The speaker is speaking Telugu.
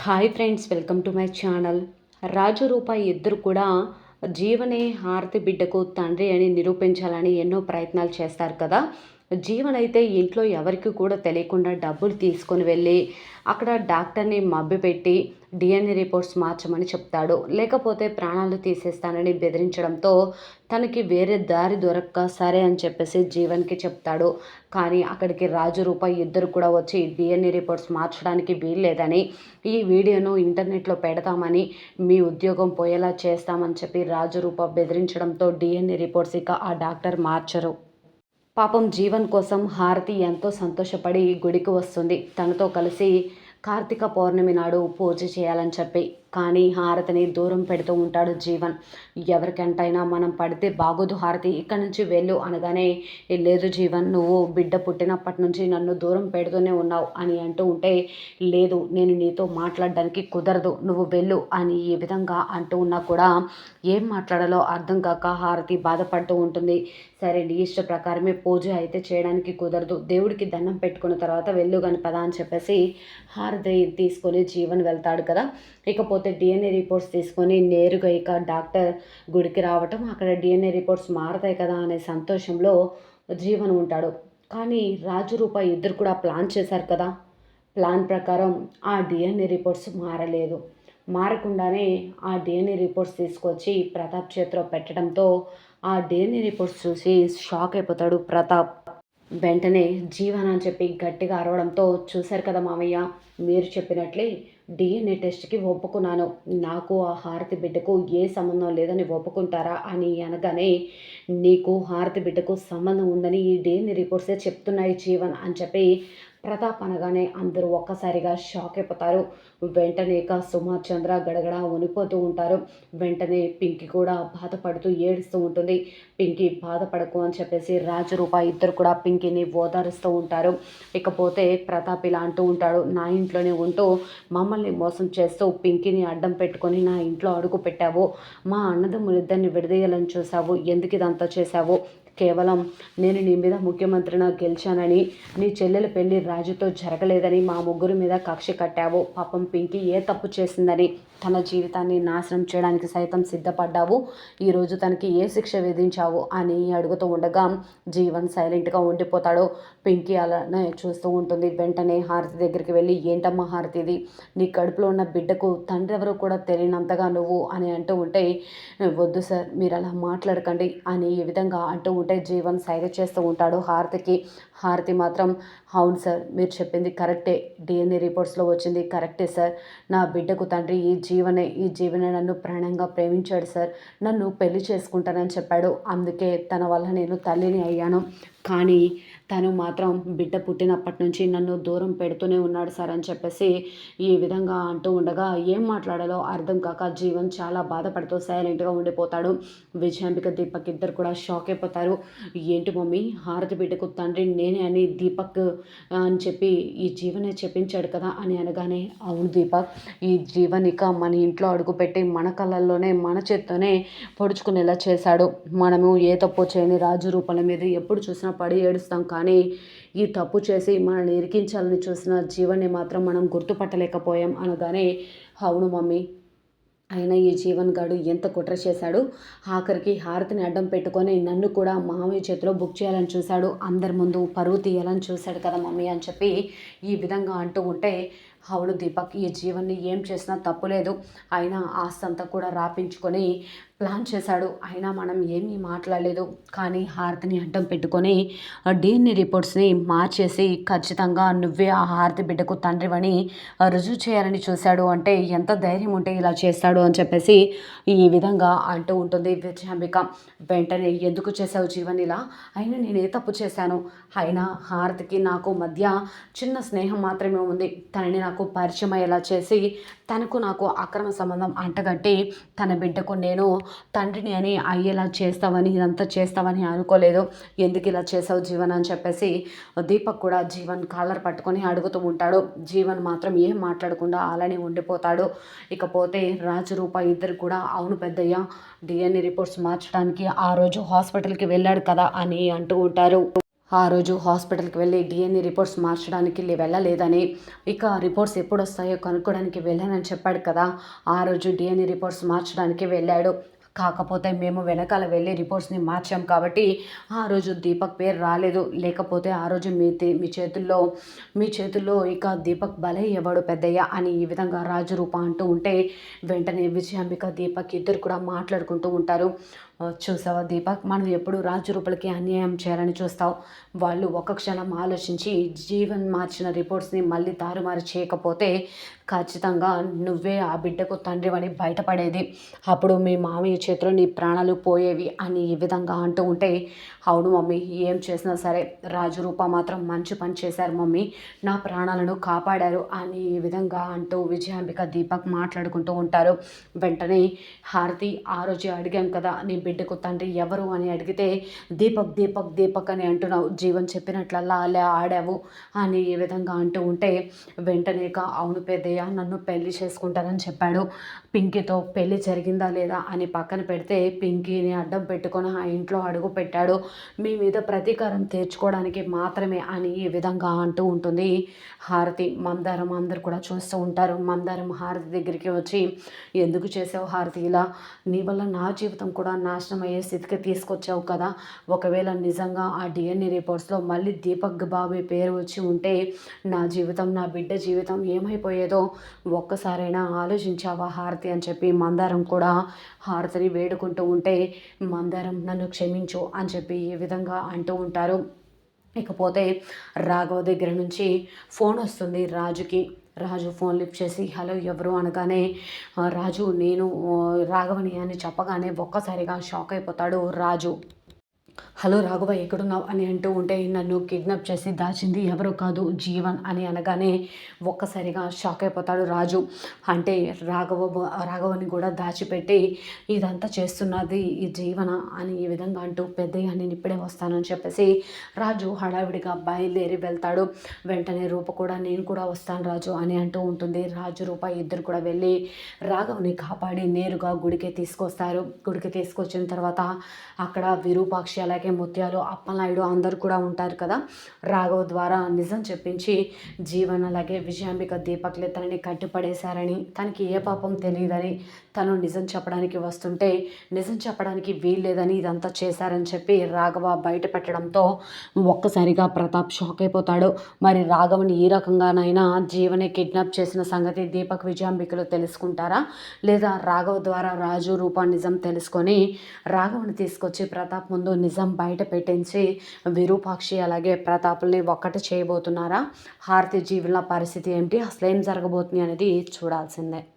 Hi friends welcome to my channel. Raju రూపాయి ఇద్దరు కూడా జీవనే హారతి బిడ్డకు తండ్రి అని నిరూపించాలని ఎన్నో ప్రయత్నాలు చేస్తారు కదా. జీవన్ అయితే ఇంట్లో ఎవరికి కూడా తెలియకుండా డబ్బులు తీసుకొని వెళ్ళి అక్కడ డాక్టర్ని మభ్యపెట్టి డిఎన్ఏ రిపోర్ట్స్ మార్చమని చెప్తాడు. లేకపోతే ప్రాణాలు తీసేస్తానని బెదిరించడంతో తనకి వేరే దారి దొరక్క సరే అని చెప్పేసి జీవన్కి చెప్తాడు. కానీ అక్కడికి రాజు రూపాయి ఇద్దరు కూడా వచ్చి డిఎన్ఏ రిపోర్ట్స్ మార్చడానికి వీల్లేదని ఈ వీడియోను ఇంటర్నెట్లో పెడతామని మీ ఉద్యోగం పోయేలా చేస్తామని చెప్పి రాజు రూప బెదిరించడంతో డిఎన్ఏ రిపోర్ట్స్ ఇక ఆ డాక్టర్ మార్చరు. పాపం జీవన్ కోసం హారతి ఎంతో సంతోషపడి గుడికి వస్తుంది. తనతో కలిసి కార్తీక పౌర్ణమి నాడు పూజ చేయాలని చెప్పి కానీ హారతిని దూరం పెడుతూ ఉంటాడు జీవన్. ఎవరికంటైనా మనం పడితే బాగోదు హారతి ఇక్కడి నుంచి వెళ్ళు అనగానే లేదు జీవన్ నువ్వు బిడ్డ పుట్టినప్పటి నుంచి నన్ను దూరం పెడుతూనే ఉన్నావు అని అంటూ ఉంటే లేదు నేను నీతో మాట్లాడడానికి కుదరదు నువ్వు వెళ్ళు అని ఈ విధంగా అంటూ ఉన్నా కూడా ఏం మాట్లాడాలో అర్థం కాక హారతి బాధపడుతూ ఉంటుంది. సరే నీ ఇష్ట ప్రకారమే పూజ అయితే చేయడానికి కుదరదు దేవుడికి దండం పెట్టుకున్న తర్వాత వెళ్ళు కానీ పదా అని చెప్పేసి హారతి తీసుకొని జీవన్ వెళ్తాడు కదా. ఇకపోతే డిఎన్ఏ రిపోర్ట్స్ తీసుకొని నేరుగా ఇక డాక్టర్ గుడికి రావటం అక్కడ డిఎన్ఏ రిపోర్ట్స్ మారతాయి కదా అనే సంతోషంలో జీవన్ ఉంటాడు. కానీ రాజు రూపాయి ఇద్దరు కూడా ప్లాన్ చేశారు కదా. ప్లాన్ ప్రకారం ఆ డిఎన్ఏ రిపోర్ట్స్ మారలేదు. మారకుండానే ఆ డిఎన్ఏ రిపోర్ట్స్ తీసుకొచ్చి ప్రతాప్ చేతిలో పెట్టడంతో ఆ డిఎన్ఏ రిపోర్ట్స్ చూసి షాక్ అయిపోతాడు ప్రతాప్. వెంటనే జీవన అని చెప్పి గట్టిగా అరవడంతో చూశారు కదా మామయ్య మీరు చెప్పినట్లే డిఎన్ఏ టెస్ట్కి ఒప్పుకున్నాను. నాకు ఆ హారతి బిడ్డకు ఏ సంబంధం లేదని ఒప్పుకుంటారా అని అనగానే నీకు హారతి బిడ్డకు సంబంధం ఉందని ఈ డిఎన్ఏ రిపోర్ట్సే చెప్తున్నాయి జీవన్ అని చెప్పి ప్రతాప్ అనగానే అందరూ ఒక్కసారిగా షాక్ అయిపోతారు. వెంటనే ఇక సుమార్ చంద్ర గడగడ వణిపోతూ ఉంటారు. వెంటనే పింకి కూడా బాధపడుతూ ఏడుస్తూ ఉంటుంది. పింకి బాధపడకు అని చెప్పేసి రాజరూప ఇద్దరు కూడా పింకిని ఓదారుస్తూ ఉంటారు. ఇకపోతే ప్రతాప్ ఇలా అంటూ ఉంటాడు నా ఇంట్లోనే ఉంటూ మమ్మల్ని మోసం చేస్తూ పింకిని అడ్డం పెట్టుకొని నా ఇంట్లో అడుగు పెట్టావు. మా అన్నదమ్ములిద్దరిని విడదీయాలని చూసావు ఎందుకు ఇదంతా చేశావు? కేవలం నేను నీ మీద ముఖ్యమంత్రిగా గెలిచానని నీ చెల్లెల పెళ్ళి రాజుతో జరగలేదని మా ముగ్గురి మీద కక్ష కట్టావు. పాపం పింకి ఏ తప్పు చేసిందని తన జీవితాన్ని నాశనం చేయడానికి సైతం సిద్ధపడ్డావు. ఈరోజు తనకి ఏ శిక్ష విధించావు అని అడుగుతూ ఉండగా జీవన్ సైలెంట్గా ఉండిపోతాడు. పింకీ అలానే చూస్తూ ఉంటుంది. వెంటనే హారతి దగ్గరికి వెళ్ళి ఏంటమ్మా హారతిది? నీ కడుపులో ఉన్న బిడ్డకు తండ్రి ఎవరు కూడా తెలియనంతగా నువ్వు అని అంటూ ఉంటే వద్దు సార్ మీరు అలా మాట్లాడకండి అని ఈ విధంగా అంటూ ఉంటే జీవన్ సైగ చేస్తూ ఉంటాడు హారతికి. హారతి మాత్రం అవును సార్ మీరు చెప్పింది కరెక్టే. డిఎన్ఏ రిపోర్ట్స్లో వచ్చింది కరెక్టే సార్. నా బిడ్డకు తండ్రి ఈ జీవనే ఈ జీవనే నన్ను ప్రాణంగా ప్రేమించాడు సార్. నన్ను పెళ్ళి చేసుకుంటానని చెప్పాడు. అందుకే తన వల్ల నేను తల్లిని అయ్యాను. కానీ తను మాత్రం బిడ్డ పుట్టినప్పటి నుంచి నన్ను దూరం పెడుతూనే ఉన్నాడు సార్ అని చెప్పేసి ఈ విధంగా అంటూ ఉండగా ఏం మాట్లాడాలో అర్థం కాక జీవన్ చాలా బాధపడుతూ సైలెంట్గా ఉండిపోతాడు. విజయాంబిక దీపక్ ఇద్దరు కూడా షాక్ అయిపోతారు. ఏంటి మమ్మీ హారతి బిడ్డకు తండ్రి నేనే అని దీపక్ అని చెప్పి ఈ జీవనే చెప్పించాడు కదా అని అనగానే అవును దీపక్ ఈ జీవన్ ఇక మన ఇంట్లో అడుగుపెట్టి మన కళ్ళల్లోనే మన చేత్తోనే పొడుచుకునేలా చేశాడు. మనము ఏ తప్పు చేయని రాజు రూపాల మీద ఎప్పుడు చూసినా పడి ఏడుస్తాం కానీ ఈ తప్పు చేసి మనల్ని ఇరికించాలని చూసిన జీవన్ని మాత్రం మనం గుర్తుపట్టలేకపోయాం అనగానే అవును మమ్మీ అయినా ఈ జీవన్ గాడు ఎంత కుట్ర చేశాడు? ఆఖరికి హారతిని అడ్డం పెట్టుకొని నన్ను కూడా మామయ్య చేతిలో బుక్ చేయాలని చూశాడు. అందరి ముందు పరువు తీయాలని చూశాడు కదా మమ్మీ అని చెప్పి ఈ విధంగా అంటూ ఉంటే అవును దీపక్ ఈ జీవన్ని ఏం చేసినా తప్పులేదు అయినా ఆస్తి అంతా కూడా రాపించుకొని ప్లాన్ చేశాడు. అయినా మనం ఏమీ మాట్లాడలేదు. కానీ హారతిని అడ్డం పెట్టుకొని డిఎన్ఏ రిపోర్ట్స్ని మార్చేసి ఖచ్చితంగా నువ్వే ఆ హారతి బిడ్డకు తండ్రివని రుజువు చేయాలని చూశాడు. అంటే ఎంత ధైర్యం ఉంటే ఇలా చేస్తాడు అని చెప్పేసి ఈ విధంగా అంటూ ఉంటుంది విజయాంబిక. వెంటనే ఎందుకు చేశావు జీవన్ ఇలా? అయినా నేను ఏ తప్పు చేశాను? అయినా హారతికి నాకు మధ్య చిన్న స్నేహం మాత్రమే ఉంది. తనని నాకు నాకు పరిచయం అయ్యేలా చేసి తనకు నాకు అక్రమ సంబంధం అంటగట్టి తన బిడ్డకు నేను తండ్రిని అని అయ్యేలా చేస్తావని ఇదంతా చేస్తావని అనుకోలేదు. ఎందుకు ఇలా చేసావు జీవన్ అని చెప్పేసి దీపక్ కూడా జీవన్ కాలర్ పట్టుకొని అడుగుతూ ఉంటాడు. జీవన్ మాత్రం ఏం మాట్లాడకుండా అలానే ఉండిపోతాడు. ఇకపోతే రాజు రూప ఇద్దరు కూడా అవును పెద్దయ్య డిఎన్ఏ రిపోర్ట్స్ మార్చడానికి ఆ రోజు హాస్పిటల్కి వెళ్ళాడు కదా అని అంటూ ఉంటారు. ఆ రోజు హాస్పిటల్కి వెళ్ళి డిఎన్ఏ రిపోర్ట్స్ మార్చడానికి వెళ్ళలేదని. ఇక రిపోర్ట్స్ ఎప్పుడు వస్తాయో కనుక్కోవడానికి వెళ్ళానని చెప్పాడు కదా. ఆ రోజు డిఎన్ఏ రిపోర్ట్స్ మార్చడానికి వెళ్ళాడు. కాకపోతే మేము వెనకాల వెళ్ళి రిపోర్ట్స్ని మార్చాం కాబట్టి ఆ రోజు దీపక్ పేరు రాలేదు. లేకపోతే ఆ రోజు మీ మీ చేతుల్లో మీ చేతుల్లో ఇక దీపక్ బలయ్యేవాడు పెద్దయ్య అని ఈ విధంగా రాజు రూప అంటూ ఉంటే వెంటనే విజయాంబిక దీపక్ ఇద్దరు కూడా మాట్లాడుకుంటూ ఉంటారు. చూసావా దీపక్? మనం ఎప్పుడు రాజు రూపలకి అన్యాయం చేయాలని చూస్తావు. వాళ్ళు ఒక క్షణం ఆలోచించి జీవన్ మార్చిన రిపోర్ట్స్ని మళ్ళీ తారుమారు చేయకపోతే ఖచ్చితంగా నువ్వే ఆ బిడ్డకు తండ్రివని బయటపడేది. అప్పుడు మీ మామయ్య చేతిలో నీ ప్రాణాలు పోయేవి అని ఈ విధంగా అంటూ ఉంటే అవును మమ్మీ ఏం చేసినా సరే రాజు రూప మాత్రం మంచి పని చేశారు మమ్మీ. నా ప్రాణాలను కాపాడారు అని ఈ విధంగా అంటూ విజయాంబిక దీపక్ మాట్లాడుకుంటూ ఉంటారు. వెంటనే హారతి ఆ రోజు అడిగాం కదా నీ బిడ్డ బిడ్డకు తండ్రి ఎవరు అని అడిగితే దీపక్ దీపక్ దీపక్ అని అంటున్నావు జీవన్ చెప్పినట్లల్లా అలా ఆడావు అని ఈ విధంగా అంటూ ఉంటే వెంటనే అవును పెద్దయ్య నన్ను పెళ్ళి చేసుకుంటానని చెప్పాడు. పింకీతో పెళ్ళి జరిగిందా లేదా అని పక్కన పెడితే పింకీని అడ్డం పెట్టుకొని ఆ ఇంట్లో అడుగు పెట్టాడు. మీ మీద ప్రతీకారం తీర్చుకోవడానికి మాత్రమే అని ఈ విధంగా అంటూ ఉంటుంది. హారతి మందారం అందరు కూడా చూస్తూ ఉంటారు. మందారం హారతి దగ్గరికి వచ్చి ఎందుకు చేసావు హారతి ఇలా? నీ వల్ల నా జీవితం కూడా నా నాశనం అయ్యే స్థితికి తీసుకొచ్చావు కదా. ఒకవేళ నిజంగా ఆ డిఎన్ఏ రిపోర్ట్స్లో మళ్ళీ దీపక్ బాబు పేరు వచ్చి ఉంటే నా జీవితం నా బిడ్డ జీవితం ఏమైపోయేదో ఒక్కసారైనా ఆలోచించావా హారతి అని చెప్పి మందారం కూడా హారతిని వేడుకుంటూ ఉంటే మందారం నన్ను క్షమించు అని చెప్పి ఈ విధంగా అంటూ ఉంటారు. ఇకపోతే రాఘవ దగ్గర నుంచి ఫోన్ వస్తుంది రాజుకి. రాజు ఫోన్ లిఫ్ట్ చేసి హలో ఎవరు? అనగానే రాజు నేను రాఘవని అని చెప్పగానే ఒక్కసారిగా షాక్ అయిపోతాడు రాజు. హలో రాఘవ ఎక్కడున్నావు? అని అంటూ ఉంటే నన్ను కిడ్నాప్ చేసి దాచింది ఎవరో కాదు జీవన్ అని అనగానే ఒక్కసారిగా షాక్ అయిపోతాడు రాజు. అంటే రాఘవ రాఘవని కూడా దాచిపెట్టి ఇదంతా చేస్తున్నది ఈ జీవన అని ఈ విధంగా అంటూ పెద్దయ్య నేను ఇప్పుడే వస్తానని చెప్పేసి రాజు హడావిడిగా బయలుదేరి వెళ్తాడు. వెంటనే రూప కూడా నేను కూడా వస్తాను రాజు అని అంటూ ఉంటుంది. రాజు రూప ఇద్దరు కూడా వెళ్ళి రాఘవని కాపాడి నేరుగా గుడికి తీసుకొస్తారు. గుడికి తీసుకొచ్చిన తర్వాత అక్కడ విరూపాక్షి అలాగే ముత్యాలు అప్పలనాయుడు అందరు కూడా ఉంటారు కదా. రాఘవ ద్వారా నిజం చెప్పించి జీవన్ అలాగే విజయాంబిక దీపక్లే తనని కట్టిపడేశారని తనకి ఏ పాపం తెలియదని తను నిజం చెప్పడానికి వస్తుంటే నిజం చెప్పడానికి వీల్లేదని ఇదంతా చేశారని చెప్పి రాఘవ బయట పెట్టడంతో ఒక్కసారిగా ప్రతాప్ షాక్ అయిపోతాడు. మరి రాఘవని ఈ రకంగానైనా జీవనే కిడ్నాప్ చేసిన సంగతి దీపక్ విజయాంబికలు తెలుసుకుంటారా? లేదా రాఘవ ద్వారా రాజు రూపా నిజం తెలుసుకొని రాఘవని తీసుకొచ్చి ప్రతాప్ ముందు నిజం బయట పెట్టించి విరూపాక్షి అలాగే ప్రతాపుల్ని ఒక్కటి చేయబోతున్నారా? హారతి జీవుల పరిస్థితి ఏంటి? అసలు ఏం జరగబోతుంది అనేది చూడాల్సిందే.